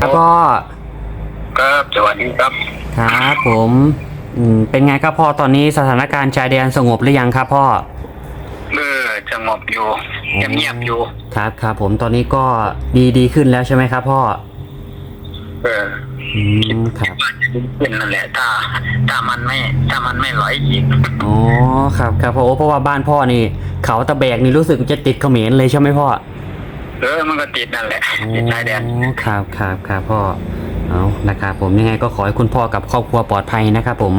ครับพ่อครับสวัสดีครับ ครับผมอืมเป็นไงครับพ่อตอนนี้สถานการณ์ชายแดนสงบหรือยังครับพ่อเมื่อสงบอยู่เงียบๆอยู่ ครับครับผมตอนนี้ก็ดีดีขึ้นแล้วใช่ไหมครับพ่อเอออืมครับว่าจะดีขึ้นนั่นแหละถ้าถ้ามันไม่ถ้ามันไม่ไหลอีกอ๋อครับครับพ่อโอ้เพราะว่าบ้านพ่อนี่ เขาตะแบกนี่รู้สึกจะติดเขมรเลยใช่ไหมพ่อ เออมันก็ติดนั่นแหละติดชายแดนอ๋อครับครับครับพ่อเอานะครับผมยังไงก็ขอให้คุณพ่อกับครอบครัวปลอดภัยนะครับผม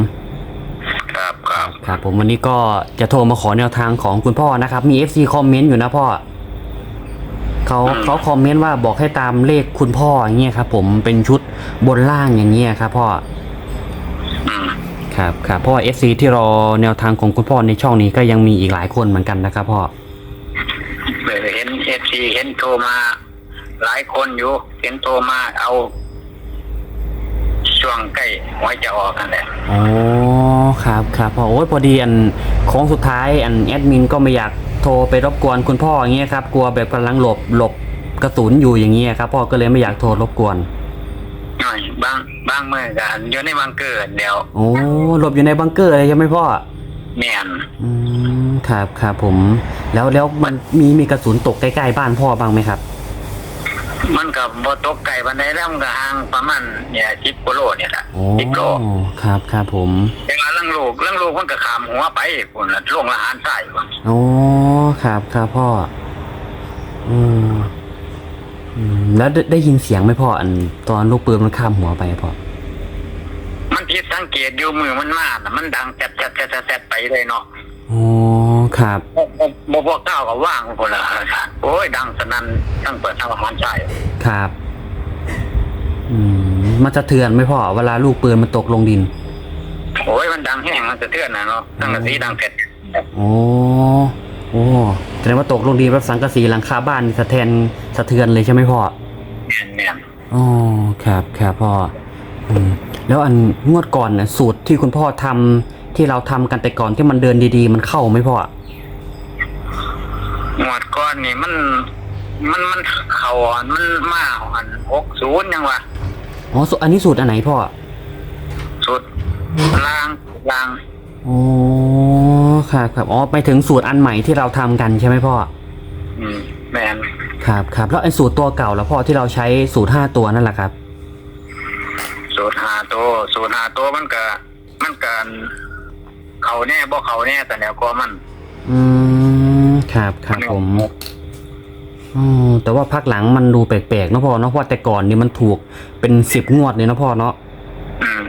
ครับครับครับผมวันนี้ก็จะโทรมาขอแนวทางของคุณพ่อนะครับ มี FC คอมเมนต์อยู่นะพ่อเขาเขาคอมเมนต์ว่าบอกให้ตามเลขคุณพ่ออย่างเงี้ยครับผมเป็นชุดบนล่างอย่างเงี้ยครับพ่ออืมครับครับเพราะว่า FC ที่รอแนวทางของคุณพ่อในช่องนี้ก็ยังมีอีกหลายคนเหมือนกันนะครับพ่อเออ เห็นเอฟซีเห็นโทรมา หลายคนอยู่ เห็นโทรมาเอาช่วงใกล้หวยจะออกนั่นแหละอ๋อครับครับพ่อโอ้ยพอดีอันโค้งสุดท้ายอันแอดมินก็ไม่อยากโทรไปรบกวนคุณพ่ออย่างเงี้ยครับกลัวแบบกำลังหลบหลบกระสุนอยู่อย่างเงี้ยครับพ่อก็เลยไม่อยากโทรรบกวนหน่อยบางบางเมื่อกันอยู่ในบังเกิดเดียวโอ้หลบอยู่ในบังเกอร์เลยใช่ไหมพ่อแม่นอืมครับครับผม แล้วแล้วมันมีมีกระสุนตกใกล้ๆบ้านพ่อบ้างไหมครับ มันกับบตกไก่บันไดแล้วมันก็ห่างประมาณเนี่ยสิบกิโลเนี่ยแหละโอ้สิบโลครับครับผมแต่ว่าเรื่องลูกเรื่องลูกมันก็ขามหัวไปพุ่นละลงละหารใส่พุ่นโอ้ครับครับพ่อ อืมอืมแล้วได้ได้ยินเสียงไหมพ่ออัน ตอนลูกปืนมันข้ามหัวไปพ่อมันผิดสังเกตอยู่มือมันมาน่ะมันดังแจ๊ดแจ๊ดแจ๊ดแจ๊ดไปเลยเนาะโอ้ ครับบ่พวกเก้าก็ว่างพุ่นละโอ้ยดังสนั่นทั้งเปิดทั้งละหารใส่ครับ อืม มันจะเถื่อนไหมพ่อเวลาลูกปืนมันตกลงดิน โอ้ยมันดังแห้งมันสะเทือนนะเนาะทั้งกระสีดังเสร็จโอ้โอ้แสดงว่าตกลงดินแบบสังกะสีหลังคาบ้านสะเทือนสะเทือนเลยใช่ไหมพ่อ แม่นแม่นอ๋อครับครับพ่ออืมแล้วอันงวดก่อนนะสูตรที่คุณพ่อทำ ที่เราทำกันแต่ก่อนที่มันเดินดีๆ มันเข้าไหมพ่องวดก้อนนี่มัน มันมันเข่าอ่อนมันมาอันหกศูนย์ยังวะอ๋อสูอันนี้สูตรอันไหนพ่อสุดลางลางอ๋อครับครับอ๋อไปถึงสูตรอันใหม่ที่เราทำกันใช่ไหมพ่ออืมแมนครับครับแล้วไอ้สูตรตัวเก่าแล้วพ่อที่เราใช้สูตรห้าตัวนั่นแหละครับ สูตรหาตัวสูตรหาตัวมันก็มันก็ เขาแน่บ่เขาแน่แต่แล้วก็มัน อืมครับครับผมอ๋อแต่ว่าพักหลังมันดูแปลกๆเนอะพ่อเนอะเพราะว่าแต่ก่อนนี่มันถูกเป็นสิบงวดเลยเนอะพ่อเนาะอืม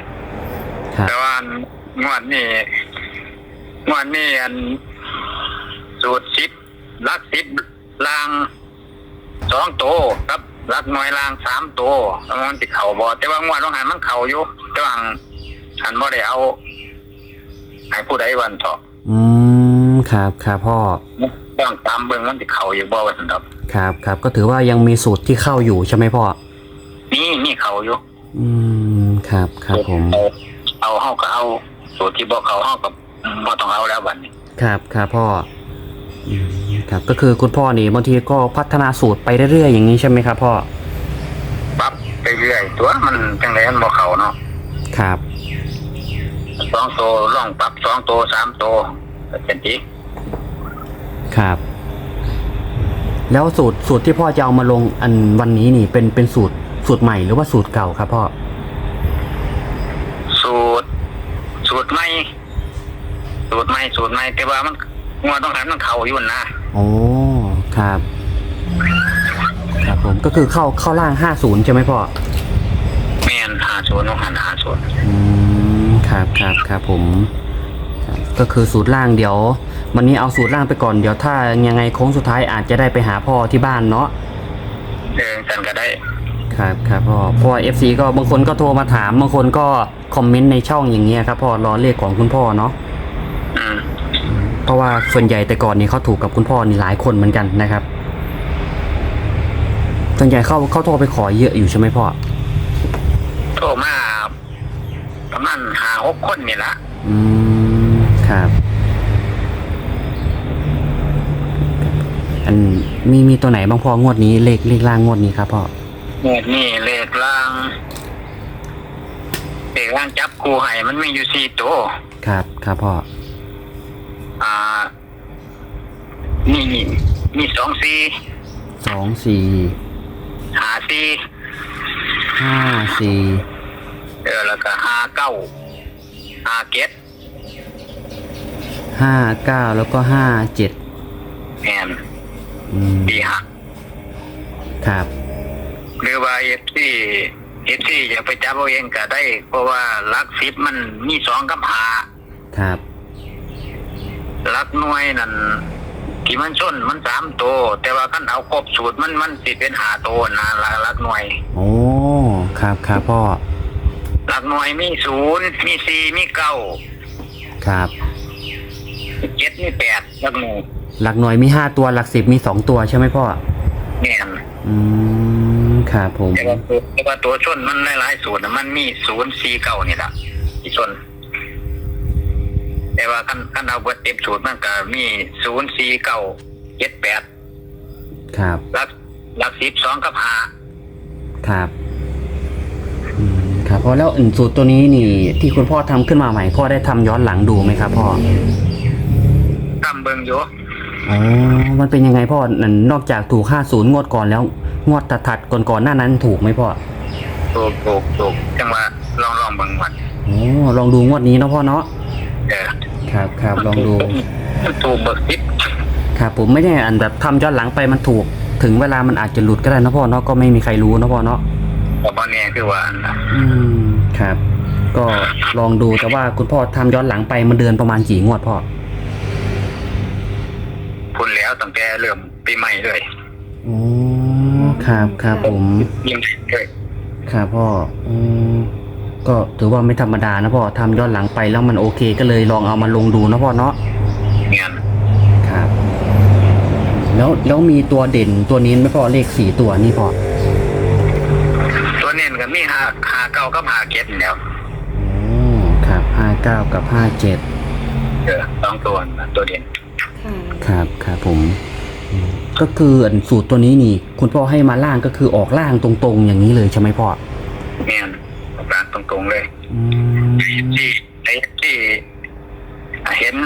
ครับแต่ว่างวดนี้งวดนี้อันสูตรสิบลักสิบลางสองตัวครับลักหน่วยลางสามตัวแล้วมันติดเข่าบ่แต่ว่างวดต้องหันมันเข่าอยู่แต่ว่าหันบ่ได้เอา ให้ผู้ใดวันเถาะอืมครับครับพ่อต้องตามเบิ่งมันติดเข่าอยู่บ่ว่าซั่นครับครับครับก็ถือว่ายังมีสูตรที่เข้าอยู่ใช่ไหมพ่อนี่นี่เข่าอยู่อืมครับครับผมเอาเอาเฮาก็เอาสูตรที่บ่เขาเฮาก็บ่ต้องเอาแล้วบัดนี้ ครับครับพ่ออืมครับก็คือคุณพ่อนี่บางทีก็พัฒนาสูตรไปเรื่อยๆอย่างนี้ใช่ไหมครับพ่อปรับไปเรื่อยตัวมันจังไดมันบ่เข้าเนาะครับ สองตัวลองปรับสองตัวสามตัวเป็นทีครับ แล้วสูตรสูตรที่พ่อจะเอามาลงอันวันนี้นี่เป็นเป็นสูตรสูตรใหม่หรือว่าสูตรเก่าครับพ่อ สูตร สูตรใหม่ สูตรใหม่สูตรใหม่แต่ว่ามันงวดต้องหันมันเข้าอยู่นะโอ้ครับ ครับผมก็คือเข้าเข้าล่างห้าศูนย์ใช่ไหมพ่อแม่นหาสูตรต้องหันหาสูตรอืม ครับครับครับผมครับก็คือสูตรล่างเดี๋ยว วันนี้เอาสูตรล่างไปก่อนเดี๋ยวถ้ายังไงโค้งสุดท้ายอาจจะได้ไปหาพ่อที่บ้านเนาะเออกันก็ได้ ครับครับพ่อเพราะเอฟซีก็บางคนก็โทรมาถามบางคนก็คอมเมนต์ในช่องอย่างเงี้ยครับพ่อรอเลขของคุณพ่อเนาะอืมเพราะว่าส่วนใหญ่แต่ก่อนนี้เขาถูกกับคุณพ่อนี่หลายคนเหมือนกันนะครับส่วนใหญ่เขาเขาโทรไปขอเยอะอยู่ใช่ไหมพ่อ โทรมาประมา ณหาหกคนนี่ละอืมครับ อันมีมีตัวไหนบ้างพ่องวดนี้เลขเลขล่างงวดนี้ครับพ่อหมวดนี่เลขล่างเลขล่างจับคู่ให้มันมีอยู่สี่ตัวครับ ครับพ่ออ่า นี่นี่มีสองสี่สองสี่หาสี่ห้าสี่ เออแล้วก็ห้าเก้าห้าเก็ดห้าเก้าแล้วก็ห้าเจ็ดแอนอืมปีห้าครับ หรือว่าเอฟซีเอฟซีจะไปจับเอาเองก็ได้ เพราะว่าลักสิบมันมีสองกับหาครับ ลักหน่วยนั่นที่มันชนมันสามตัวแต่ว่าขั้นเอาครบสูตรมันมันสิเป็นหาตัวนะลักลักหน่วย โอ้ ครับครับพ่อ หลักหน่วยมีศูนย์มีสี่มีเก้าครับ มีเจ็ดมีแปดหลักหมู่หลักหน่วยมีห้าตัวหลักสิบมีสองตัวใช่ไหมพ่อ แน่นอืมครับผม แต่ว่าตัวแต่ว่าตัวชนมันหลายๆสูตรน่ะมันมีศูนย์สี่เก้านี่แหละที่ชน แต่ว่าขั้นขั้นเอาเบิดเต็มสูตรมันก็มีศูนย์สี่เก้าเจ็ดแปดครับหลักหลักสิบสองกับห้าครับอืม ครับพ่อแล้วอันสูตรตัวนี้นี่ ที่คุณพ่อทำขึ้นมาใหม่พ่อได้ทำย้อนหลังดูไหมครับพ่อทำเบิงอยู่อ๋อมันเป็นยังไงพ่อนั่นนอกจากถูก50งวดก่อนแล้ว งวดถัดๆก่อนๆหน้านั้นถูกไหมพ่อถูกถูกถูกจังว่าลองลองเบิงวันโอ้ลองดูงวดนี้เนาะพ่อเนาะเออครับครับลองดู มันถูกเบิกสิบครับผมไม่ได้อันแบบทำย้อนหลังไปมันถูก ถึงเวลามันอาจจะหลุดก็ได้นะพ่อเนาะก็ไม่มีใครรู้นะพ่อเนาะ แต่ตอนนี้คือว่านะอืมครับ ก็ลองดูแต่ว่าคุณพ่อทำย้อนหลังไปมันเดือนประมาณกี่งวดพ่อพูดแล้วตั้งแต่เริ่มปีใหม่เลยโอ้ครับครับผม ยิ่งเลยครับพ่ออืมก็ถือว่าไม่ธรรมดานะพ่อทำย้อนหลังไปแล้วมันโอเคก็เลยลองเอามาลงดูนะพ่อเนาะเงี้ยครับ แล้วแล้วมีตัวเด่นตัวนี้ไหม่พอเลขสี่ตัวนี่พอตัวเน้นก็มีหาหาเก้ากับหาเก็ดนี่แหล้วโอ้ครับห้าเก้ากับห้าเจ็ดเออสองตัวนะตัวเด่นค่ะครับครับผมอืมก็คืออันสูตรตัวนี้นี่ คุณพ่อให้มาล่างก็คือออกล่างตรงๆ อย่างนี้เลยใช่ไหมพ่อเงี้ยกลางตรงๆเลย อืมที่ไอ้ที่เห็น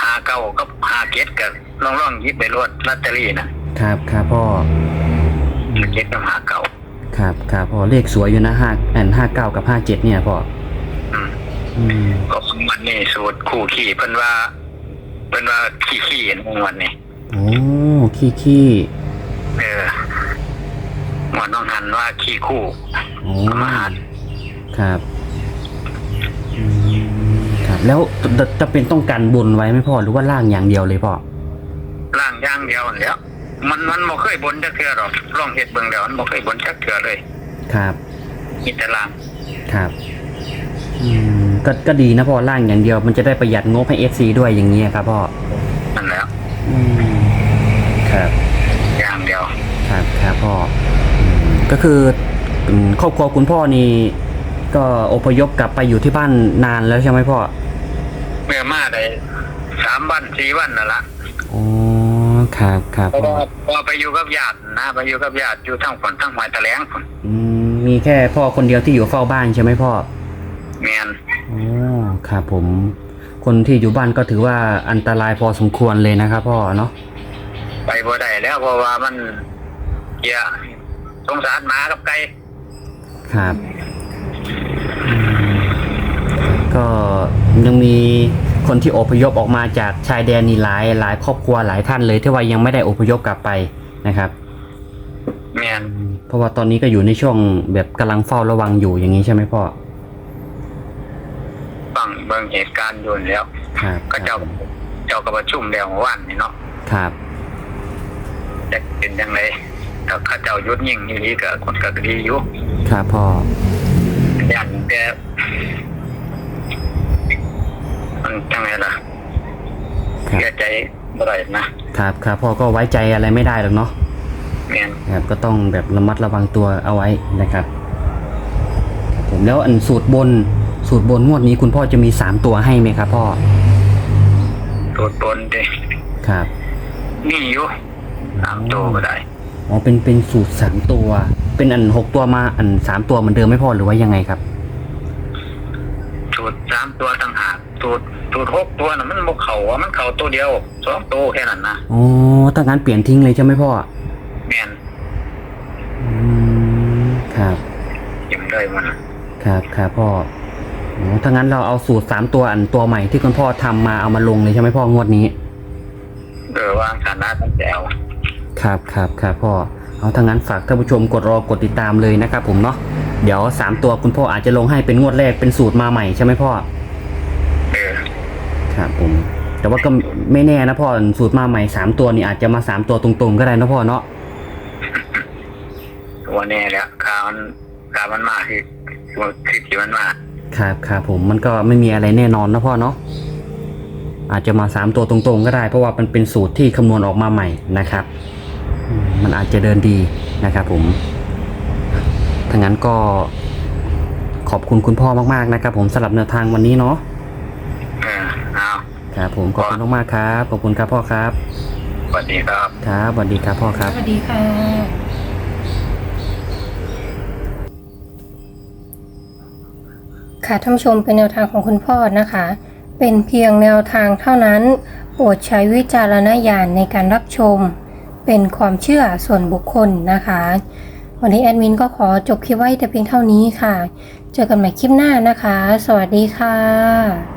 หาเก้ากับหาเก็ดกับลองลองๆหยิบไปรวดลอตเตอรี่นะครับครับพ่อ หาเก็ดกับหาเก้า ครับครับพ่อเลขสวยอยู่นะห้าอันห้าเก้ากับห้าเจ็ดเนี่ยพ่ออืมอืมก็มันนี่สูตรคู่ขี่เพิ่นว่าเพิ่นว่าขี้ขี้ๆในวันนี้โอ้ขี้ขี้เออหมอนน้องหันว่าขี้คู่โอ้มาหาครับอืมครับ แล้วจะจะเป็นต้องการบนไว้ไหมพ่อหรือว่าล่างอย่างเดียวเลยพ่อล่างอย่างเดียวนั่นแหล้วมันมันบ่เคยบนจักเทื่อหรอก ลองเฮ็ดเบิ่งแล้วมันบ่เคยบนจักเทื่อเลยครับ มีแต่ล่างครับอืมก็ก็ดีนะพ่อล่างอย่างเดียวมันจะได้ประหยัดงบให้ FC ด้วยอย่างนี้ยครับพ่อนั่นแหล้วอืมครับอย่างเดียวครับครับพ่ออืมก็คืออืมครอบครัวคุณพ่อนี่ก็อพยพกลับไปอยู่ที่บ้านนานแล้วใช่ไหมพ่อเมื่อมาได้สามวันสี่วันนั่นละอ๋อ ครับครับเพราะพ่อว่าพอไปอยู่กับญาตินะไปอยู่กับญาติอยู่ทั้งฝนทั้งหอยตะแลงฝนอืมมีแค่พ่อคนเดียวที่อยู่เฝ้าบ้านใช่ไหมพ่อแม่นอ๋อครับผม คนที่อยู่บ้านก็ถือว่าอันตรายพอสมควรเลยนะครับพ่อเนาะไปบ่ได้แล้วเพราะว่ามันเกียสงสารหมากับไก่ครับอืมก็ยังมี คนที่อพยพออกมาจากชายแดนนี่หลายหลายครอบครัวหลายท่านเลยที่ว่ายังไม่ได้อพยพกลับไปนะครับแม่นเพราะว่าตอนนี้ก็อยู่ในช่วงแบบกำลังเฝ้าระวังอยู่อย่างนี้ใช่ไหมพ่อฟังเบิ่งเหตุการณ์อยู่แล้วครับก็เจ้าเจ้าก็ประชุมแล้วเมื่อวานนี่เนาะครับจะเป็นยังไงถ้าเข้าเจ้ายุดยิ่งอยู่นี่ก็คนก็ดีอยู่ครับพ่อยันแต่มัน จังไงล่ะครับเสียใจบ่ได้นะครับครับพ่อก็ไว้ใจอะไรไม่ได้หรอกเนาะแม่นครับก็ต้องแบบระมัดระวังตัวเอาไว้นะครับครับผมแล้วอันสูตรบนสูตรบนงวดนี้คุณพ่อจะมีสามตัวให้ไหมครับพ่อตูดบนเดิครับนี่อยู่สามตัวก็ได้อ๋อเป็นเป็นสูตรสามตัว เป็นอันหกตัวมาอันสามตัวเหมือนเดิมไม่พ่อหรือว่ายังไงครับ สูตรสามตัวต่างหากสูตร สูตรหกตัวน่ะมันบกเข่าอะมันเข่าตัวเดียวสองตัวแค่นั้นนะโอ้ถ้างั้นเปลี่ยนทิ้งเลยใช่ไหมพ่อแม่นอืมครับยิ้มเลยมันน่ะครับครับพ่อโอ้ถ้างั้นเราเอาสูตรสามตัวอันตัวใหม่ที่คุณพ่อทำมาเอามาลงเลยใช่ไหมพ่องวดนี้ เออวางฐานะตั้งแต่เอาครับครับครับพ่อเอาถ้างั้นฝากท่านผู้ชมกดรอกดติดตามเลยนะครับผมเนาะเดี๋ยวสามตัวคุณพ่ออาจจะลงให้เป็นงวดแรกเป็นสูตรมาใหม่ใช่ไหมพ่อเออ ครับผม แต่ว่าก็ไม่แน่นะพ่อสูตรมาใหม่สามตัวนี่อาจจะมาสามตัวตรงๆก็ได้นะพ่อเนาะตัวนี้แหละข่าวมันข่าวมันมาคือตัวคลิปที่มันมาครับครับผมมันก็ไม่มีอะไรแน่นอนนะพ่อเนาะอาจจะมาสามตัวตรงๆ ก็ได้ เพราะว่ามันเป็นสูตรที่คำนวณออกมาใหม่นะครับอืมมันอาจจะเดินดีนะครับผมถ้างั้นก็ขอบคุณคุณพ่อมากๆนะครับผมสำหรับแนวทางวันนี้เนาะเออเอา ครับผมขอบคุณมากๆครับ ขอบคุณครับพ่อครับสวัสดีครับ ครับสวัสดีครับพ่อครับ สวัสดีค่ะค่ะท่านผู้ชมเป็นแนวทางของคุณพ่อนะคะ เป็นเพียงแนวทางเท่านั้น โปรดใช้วิจารณญาณในการรับชม เป็นความเชื่อส่วนบุคคลนะคะ วันนี้แอดมินก็ขอจบคลิปไว้แต่เพียงเท่านี้ค่ะ เจอกันใหม่คลิปหน้านะคะ สวัสดีค่ะ